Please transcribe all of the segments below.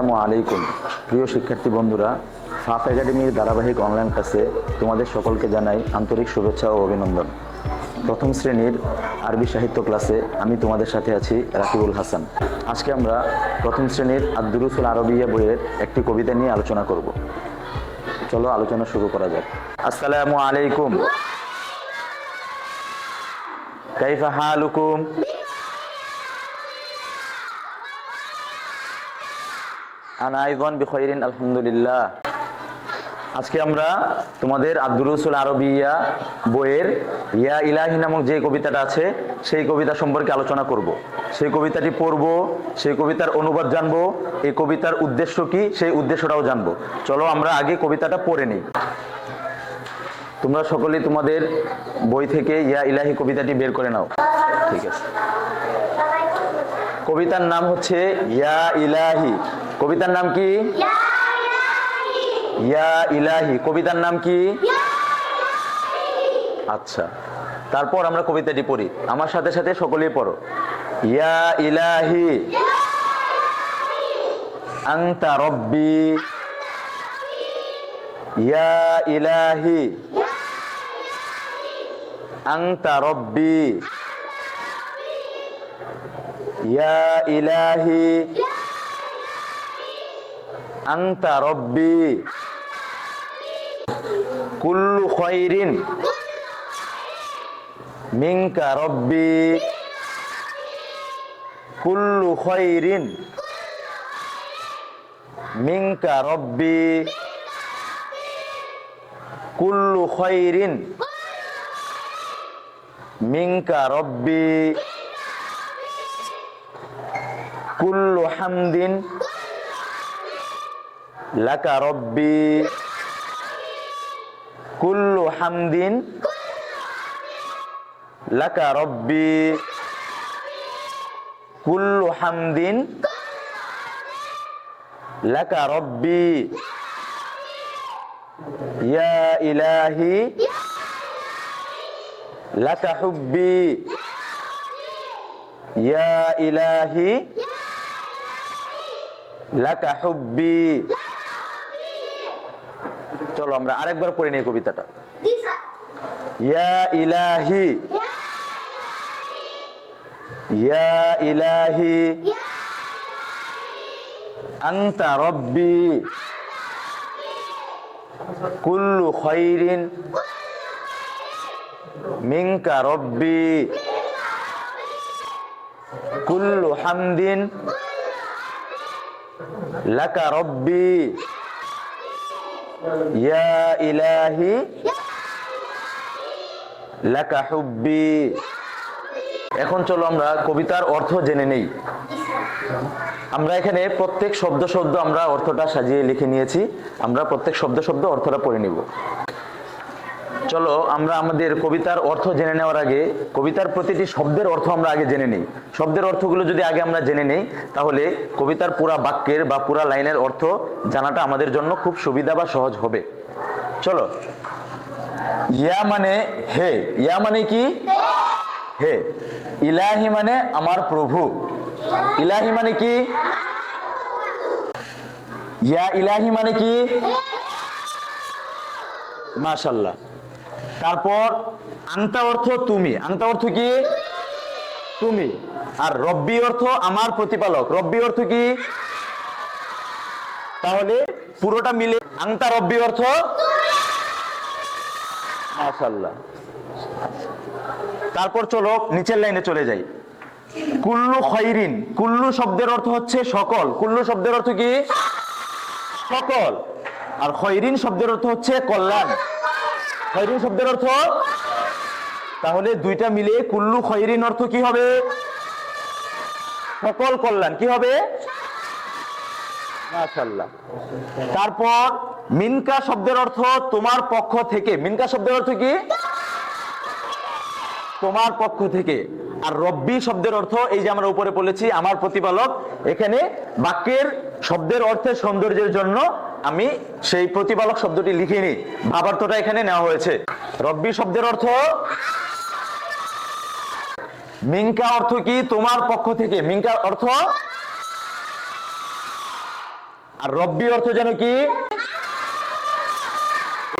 আসসালামু আলাইকুম। প্রিয় শিক্ষার্থী বন্ধুরা ফাফ একাডেমির ধারাবাহিক অনলাইন ক্লাসে তোমাদের সকলকে জানাই আন্তরিক শুভেচ্ছা ও অভিনন্দন। প্রথম শ্রেণির আরবি সাহিত্য ক্লাসে আমি তোমাদের সাথে আছি রাকিবুল হাসান। আজকে আমরা প্রথম শ্রেণির আব্দুরুসুল আরবিয়া বইয়ের একটি কবিতা নিয়ে আলোচনা করব। চলো আলোচনা শুরু করা যাক। আসসালামু আলাইকুম। কাইফা হালুকুম? আনা আইজন বিখৈরিন আলহামদুলিল্লাহ আজকে আমরা তোমাদের আব্দুরুসুল আরবিয়া বইয়ের ইয়া ইলাহি নামক যে কবিতাটা আছে, সেই কবিতা সম্পর্কে আলোচনা করব। সেই কবিতাটি পড়ব, সেই কবিতার অনুবাদ জানব, এই কবিতার উদ্দেশ্য কি, সেই উদ্দেশ্যটাও জানব। চলো আমরা আগে কবিতাটা পড়ে নিই। তোমরা সকলেই তোমাদের বই থেকে ইয়া ইলাহি কবিতাটি বের করে নাও। ঠিক আছে। কবিতার নাম হচ্ছে ইয়া ইলাহি। কবিতার নাম কি? ইয়া ইলাহি। কবিতার নাম কি? আচ্ছা তারপর আমরা কবিতাটি পড়ি। আমার সাথে সাথে সকলেই পড়ো। ইয়া ইলাহি। আংতা রব্বি। ইয়া ইলাহি। আংতা রব্বি। ইয়া ইলাহি। আংতা রব্বি। কুল্লু খৈরিন মিঙ্কা রব্বি। কুল্লু খৈরিন মিঙ্কা রব্বি। কুল্লু খৈরিন মিঙ্কা রব্বি। কুল্লু হামদিন লাকা রব্বি কুল্লু হামদিন লাকা রব্বি কুল্লু হামদিন লাকা রব্বি ইয়া ইলাহি লাকা হুব্বি ইয়া ইলাহি লাকা হুব্বি চলো আমরা আরেকবার পড়ে নিই কবিতাটা। ইয়া ইলাহি। ইয়া ইলাহি। আনতা রব্বি। কুল্লু খৈরিন। মিঙ্কা রব্বি। কুল্লু হামদিন। লাকা রব্বি। এখন চলো আমরা কবিতার অর্থ জেনে নেই। আমরা এখানে প্রত্যেক শব্দ শব্দ আমরা অর্থটা সাজিয়ে লিখে নিয়েছি। আমরা প্রত্যেক শব্দ শব্দ অর্থটা পড়ে নিব। চলো, আমরা আমাদের কবিতার অর্থ জেনে নেওয়ার আগে, কবিতার প্রতিটি শব্দের অর্থ আমরা আগে জেনে নিই। শব্দের অর্থগুলো যদি আগে আমরা জেনে নেই, তাহলে কবিতার পুরা বাক্যের বা পুরা লাইনের অর্থ জানাটা আমাদের জন্য খুব সুবিধা বা সহজ হবে। চলো। ইয়া মানে হে। ইয়া মানে কি? হে। ইলাহি মানে আমার প্রভু। ইলাহি মানে কি? ইয়া ইলাহি মানে কি? মাশাল্লাহ। তারপর আংতা অর্থ তুমি। আংতা অর্থ কি? তুমি। আর রব্বি অর্থ আমার প্রতিপালক। রব্বি অর্থ কি? তাহলে পুরোটা মিলে আংতা রব্বি অর্থ? মাশাল্লাহ তারপর চলো নিচের লাইনে চলে যাই। কুল্লু খৈরিন কুল্লু শব্দের অর্থ হচ্ছে সকল। কুল্লু শব্দের অর্থ কি? সকল। আর খৈরিন শব্দের অর্থ হচ্ছে কল্যাণ। খৈরিন শব্দের অর্থ? তাহলে দুইটা মিলে কুল্লু খৈরিন অর্থ কি হবে? সকল কল্যাণ কি হবে? তারপর মিনকা শব্দের অর্থ তোমার পক্ষ থেকে। মিনকা শব্দের অর্থ কি? তোমার পক্ষ থেকে। আর রব্বি শব্দের অর্থ, এই যে আমরা উপরে বলেছি, আমার প্রতিপালক। এখানে বাক্যের শব্দের অর্থের সৌন্দর্যের জন্য আমি সেই প্রতিপালক শব্দটি লিখিনি। ভাবার্থটা এখানে নেওয়া হয়েছে। রব্বি শব্দের অর্থ মিঙ্কা অর্থ কি? তোমার পক্ষ থেকে। মিঙ্কা অর্থ, আর রব্বি অর্থ যেন কি?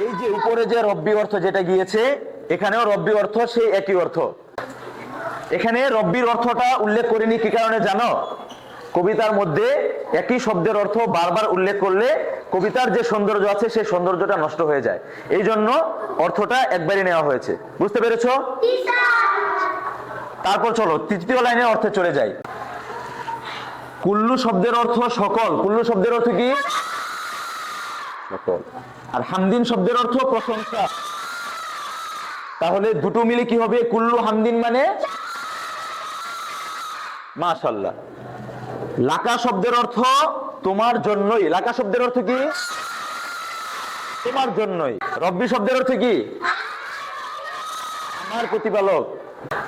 এই যে উপরে যে রব্বি অর্থ যেটা গিয়েছে, এখানেও রব্বি অর্থ, সেই একই অর্থ। এখানে রব্বির অর্থটা উল্লেখ করিনি, কি কারণে জানো? কবিতার মধ্যে একই শব্দের অর্থ বারবার উল্লেখ করলে কবিতার যে সৌন্দর্য আছে, সেই সৌন্দর্যটা নষ্ট হয়ে যায়। এই জন্য অর্থটা একবারই নেওয়া হয়েছে। বুঝতে পেরেছ? তারপর চলো, তৃতীয় লাইনের অর্থে চলে যাই। কুল্লু শব্দের অর্থ সকল। কুল্লু শব্দের অর্থ কি? সকল। আর হামদিন শব্দের অর্থ প্রশংসা। তাহলে দুটো মিলে কি হবে? কুল্লু হামদিন মানে? মাশাল্লাহ। লাকা শব্দের অর্থ তোমার জন্যই লাকা শব্দের অর্থ কি? তোমার জন্যই। রব্বি শব্দের অর্থ কি? আমার প্রতিপালক।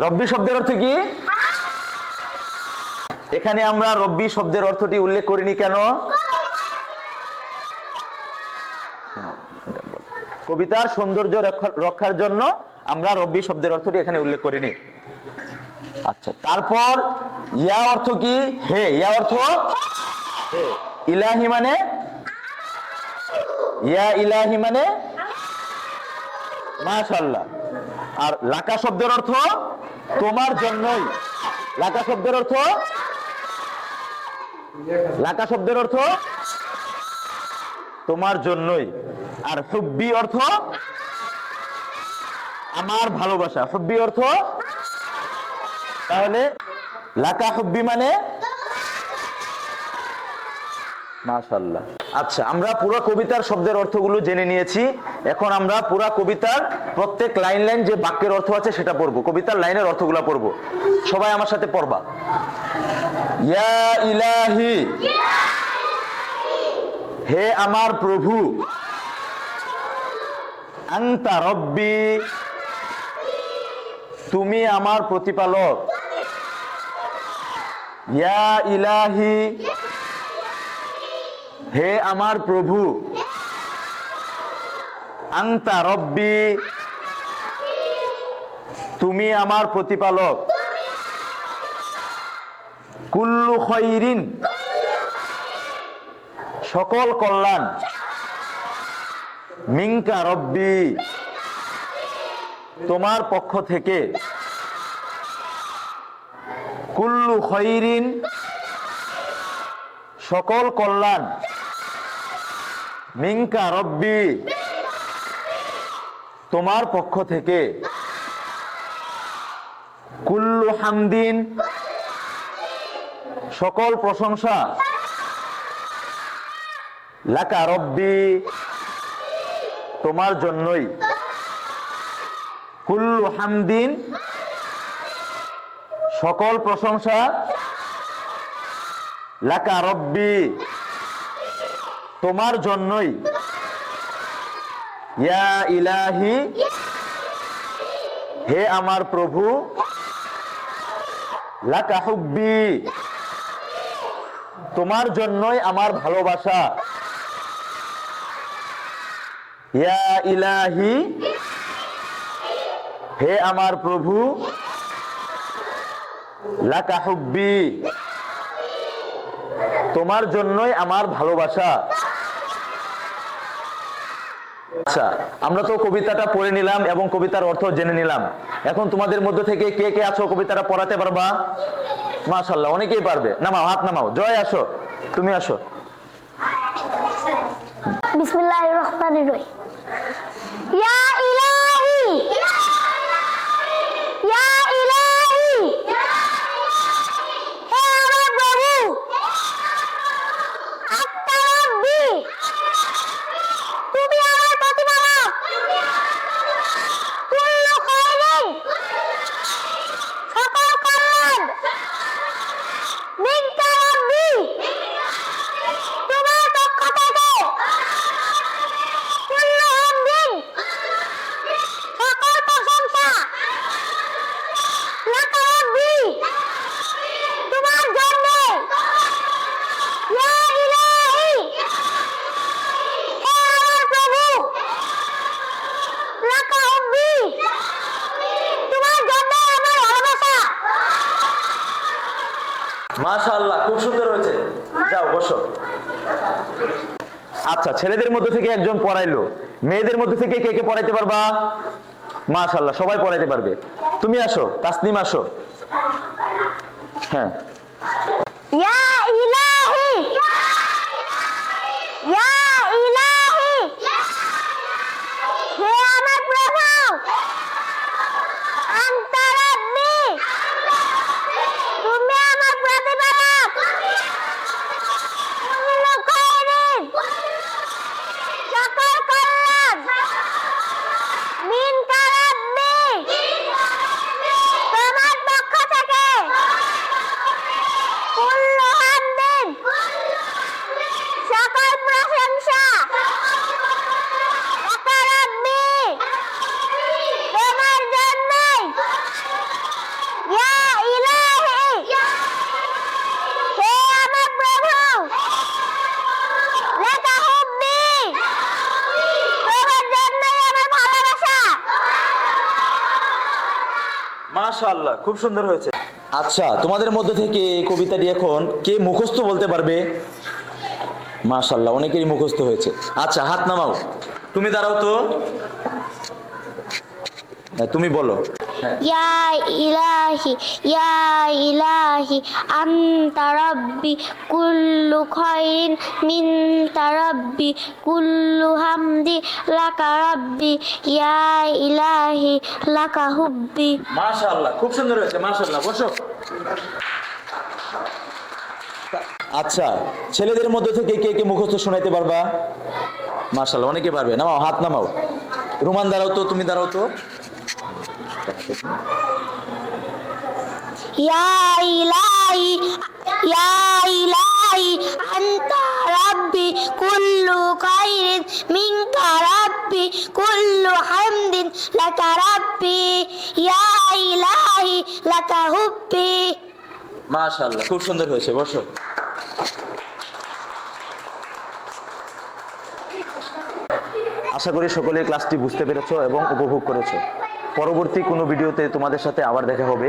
রব্বি শব্দের অর্থ কি? এখানে আমরা রব্বি শব্দের অর্থটি উল্লেখ করিনি কেন? কবিতার সৌন্দর্য রক্ষা- রক্ষার জন্য আমরা রব্বি শব্দের অর্থটি এখানে উল্লেখ করিনি। আচ্ছা তারপর ইয়া অর্থ কি? হে, ইয়া অর্থ। ইলাহি মানে? ইয়া ইলাহি মানে? মাশাল্লাহ আর লাকা শব্দের অর্থ তোমার জন্যই। লাকা শব্দের অর্থ? লাকা শব্দের অর্থ? তোমার জন্যই। আর হুব্বি অর্থ? আমার ভালোবাসা। হুব্বি অর্থ? তাহলে লাকা হুব্বি মানে? মাশাল্লাহ আচ্ছা আমরা পুরো কবিতার শব্দের অর্থগুলো জেনে নিয়েছি। এখন আমরা পুরো কবিতার প্রত্যেক লাইন লাইন যে বাক্যের অর্থ আছে সেটা পড়ব। কবিতার লাইনের অর্থগুলো পড়ব। সবাই আমার সাথে পড়বা। ইয়া ইলাহি, হে আমার প্রভু, আন্তা রব্বি, তুমি আমার প্রতিপালক। ইয়া ইলাহি হে আমার প্রভু আন্তা রব্বি, তুমি আমার প্রতিপালক। কুল্লু খৈরিন, সকল কল্যাণ। মিঙ্কা রব্বি, তোমার পক্ষ থেকে। কুল্লু খৈরিন, সকল কল্যাণ। মিঙ্কা রব্বি। তোমার পক্ষ থেকে কুল্লু হামদিন। সকল প্রশংসা লাকা রব্বি। তোমার জন্যই। কুল্লু হামদিন। সকল প্রশংসা লাকা রব্বি। তোমার জন্যই। ইয়া ইলাহি, হে আমার প্রভু, লাকা হুব্বি, তোমার জন্যই আমার ভালোবাসা। ইয়া ইলাহি, হে আমার প্রভু, লাকা হুব্বি, তোমার জন্যই আমার ভালোবাসা। আচ্ছা আমরা তো কবিতাটা পড়ে নিলাম এবং কবিতার অর্থ জেনে নিলাম। এখন তোমাদের মধ্যে থেকে কে কে আছো কবিতাটা পড়াতে পারবা? মাশাল্লাহ অনেকেই পারবে। নামাও, হাত নামাও। জয় আসো, তুমি আসো। বিসমিল্লাহির রহমানির রহিম। ইয়া ইলাহি ইয়া ইলাহি হে আমার প্রভু আত্মা রব্বি তুমি আমার প্রতিপালক কুল্লু খায়রিন সকল কল্যাণ মিনকা রব্বি তোমার পক্ষ থেকে কুল্লু হামদিন সকল প্রশংসা লাকা রব্বি তোমার জন্য ইয়া ইলাহি হে আমার প্রভু লাকা রব্বি তোমার জন্য আমার ভালোবাসা মাশাআল্লাহ আচ্ছা ছেলেদের মধ্যে থেকে একজন পড়াইলো। মেয়েদের মধ্যে থেকে কে কে পড়াইতে পারবা? মাশাল্লাহ সবাই পড়াইতে পারবে। তুমি আসো, তাসনিম আসো। হ্যাঁ ইয়া ইলাহি ইয়া ইলাহি হে আমার প্রভু আনতা রাব্বি তুমি আমার প্রতিপালক কুল্লু খায়রিন সকল কল্যাণ মিন রাব্বি তোমার পক্ষ থেকে কুল্লু হামদিন সকল প্রশংসা একা রাব্বি তোমার জন্যই ইয়া ইলাহি হে আমার প্রভু লেখা হুব্বি তোমার জন্যই আমার ভালোবাসা মাশাআল্লাহ খুব সুন্দর হয়েছে। আচ্ছা তোমাদের মধ্যে থেকে কবিতাটি এখন কে মুখস্থ বলতে পারবে? মাশাআল্লাহ অনেকেরই মুখস্থ হয়েছে। আচ্ছা হাত নামাও। তুমি দাঁড়াও তো। হ্যাঁ, তুমি বলো। ইয়া ইলাহি ইয়া ইলাহি আনতা রাব্বি কুল্লু খায়রিন মিনতা রাব্বি কুল্লু হামদি লাকা রাব্বি ইয়া ইলাহি লাকা হুব্বি। মাশাআল্লাহ খুব সুন্দর হয়েছে মাশাআল্লাহ বসো। আচ্ছা ছেলেদের মধ্যে থেকে কে কে মুখস্থ শোনাইতে পারবা? মাশাআল্লাহ অনেকে পারবে। নামাও হাত নামাও। রুমান দাঁড়াও তো তুমি দাঁড়াও তো। ইয়া ইলাহি ইয়া ইলাহি আনতা রাব্বি কুল্লু খায়রিন মিনকা রাব্বি কুল্লু হামদিন লাকা রাব্বি। ইয়া ইলাহি লাকা হুব্বি। মাশাআল্লাহ, খুব সুন্দর হয়েছে, বসো। আশা করি সকলে ক্লাসটি বুঝতে পেরেছ এবং উপভোগ করেছ। পরবর্তী কোনো ভিডিওতে তোমাদের সাথে আবার দেখা হবে।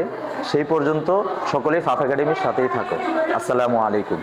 সেই পর্যন্ত সকলেই ফাফ একাডেমির সাথেই থাকো। আসসালামু আলাইকুম।